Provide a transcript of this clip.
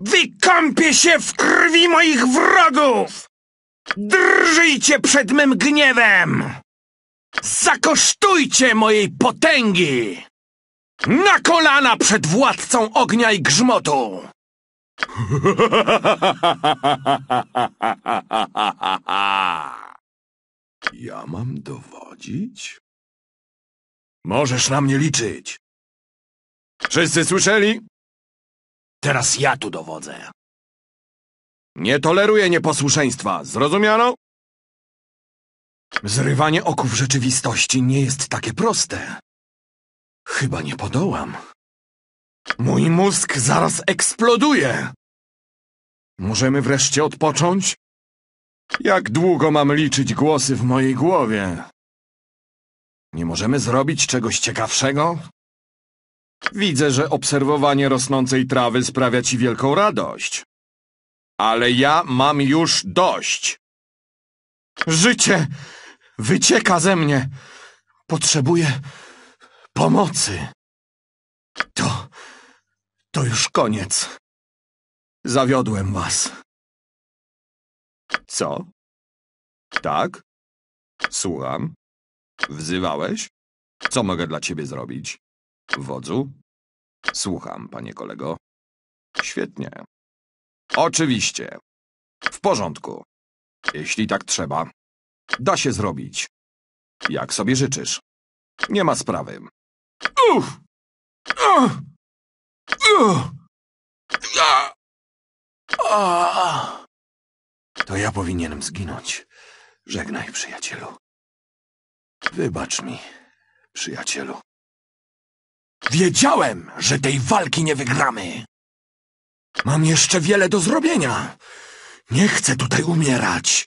Wykąpię się w krwi moich wrogów! Drżyjcie przed mym gniewem! Zakosztujcie mojej potęgi! Na kolana przed władcą ognia i grzmotu! Ja mam dowodzić? Możesz na mnie liczyć. Wszyscy słyszeli? Teraz ja tu dowodzę. Nie toleruję nieposłuszeństwa. Zrozumiano? Zrywanie oków rzeczywistości nie jest takie proste. Chyba nie podołam. Mój mózg zaraz eksploduje. Możemy wreszcie odpocząć? Jak długo mam liczyć głosy w mojej głowie? Nie możemy zrobić czegoś ciekawszego? Widzę, że obserwowanie rosnącej trawy sprawia ci wielką radość. Ale ja mam już dość. Życie wycieka ze mnie. Potrzebuję pomocy. To... to już koniec. Zawiodłem was. Co? Tak? Słucham. Wzywałeś? Co mogę dla ciebie zrobić? Wodzu? Słucham, panie kolego. Świetnie. Oczywiście. W porządku. Jeśli tak trzeba, da się zrobić. Jak sobie życzysz. Nie ma sprawy. Uff! Uff! Uff! To ja powinienem zginąć. Żegnaj, przyjacielu. Wybacz mi, przyjacielu. Wiedziałem, że tej walki nie wygramy. Mam jeszcze wiele do zrobienia. Nie chcę tutaj umierać.